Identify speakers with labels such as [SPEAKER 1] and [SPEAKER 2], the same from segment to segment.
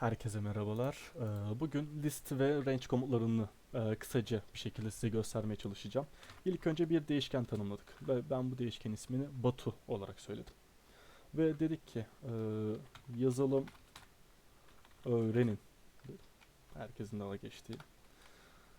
[SPEAKER 1] Herkese merhabalar. Ee, Bugün list ve range komutlarını e, kısaca bir şekilde size göstermeye çalışacağım. İlk önce bir değişken tanımladık ve ben bu değişken ismini Batu olarak söyledim. Ve dedik ki e, yazılım öğrenin. Herkesin dalga geçtiği.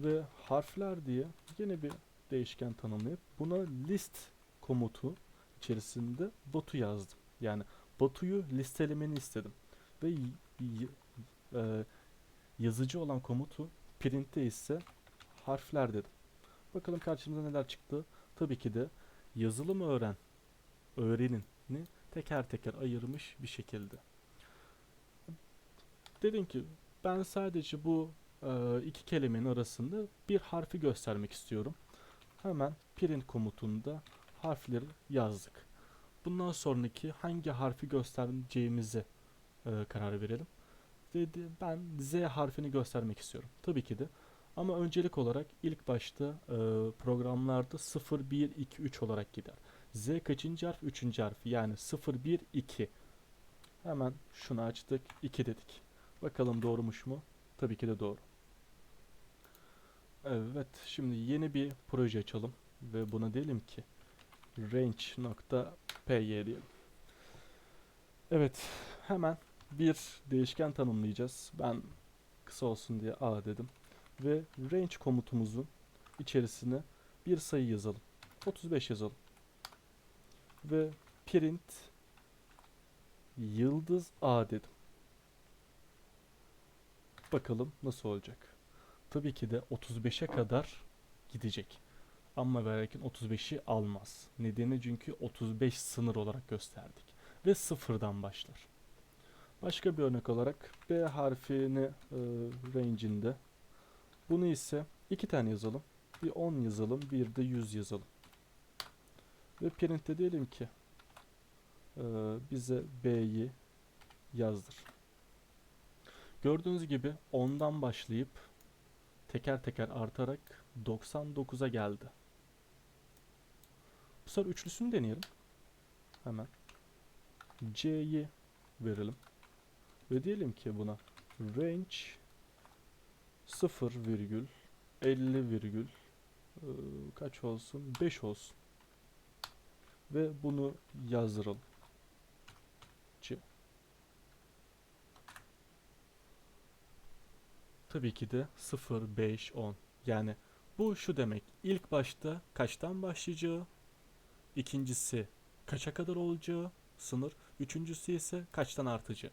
[SPEAKER 1] Ve harfler diye yine bir değişken tanımlayıp buna list komutu içerisinde Batu yazdım. Yani Batu'yu listelemeni istedim. Ve e, yazıcı olan komutu print'te ise harfler dedim. Bakalım karşımıza neler çıktı. Tabii ki de yazılım öğren, öğrenin ni teker teker ayırmış bir şekilde. Dedim ki ben sadece bu e, iki kelimenin arasında bir harfi göstermek istiyorum. Hemen print komutunda harfleri yazdık. Bundan sonraki hangi harfi göstereceğimize e, karar verelim. Dedi ben Z harfini göstermek istiyorum. Tabii ki de. Ama öncelik olarak ilk başta e, programlarda 0, 1, 2, 3 olarak gider. Z kaçıncı harf? Üçüncü harf. Yani 0, 1, 2. Hemen şunu açtık. 2 dedik. Bakalım doğrumuş mu? Tabii ki de doğru. Evet. Şimdi yeni bir proje açalım. Ve buna diyelim ki range.py diyelim. Evet. Hemen bir değişken tanımlayacağız. Ben kısa olsun diye a dedim. Ve range komutumuzun içerisine bir sayı yazalım. 35 yazalım. Ve print yıldız a dedim. Bakalım nasıl olacak. Tabii ki de 35'e kadar gidecek. Ama ve lakin 35'i almaz. Nedeni çünkü 35 sınır olarak gösterdik. Ve sıfırdan başlar. Başka bir örnek olarak B harfini e, range'inde. Bunu ise iki tane yazalım. Bir 10 yazalım, bir de 100 yazalım. Ve print'te diyelim ki e, bize B'yi yazdır. Gördüğünüz gibi 10'dan başlayıp teker teker artarak 99'a geldi. Bu sefer üçlüsünü deneyelim. Hemen. C'yi verelim. Ve diyelim ki buna range 0 virgül 50 virgül e, kaç olsun? 5 olsun. Ve bunu yazdıralım. Tabii ki de 0 5 10 yani bu şu demek. İlk başta kaçtan başlayacağı ikincisi kaça kadar olacağı sınır. Üçüncüsü ise kaçtan artacağı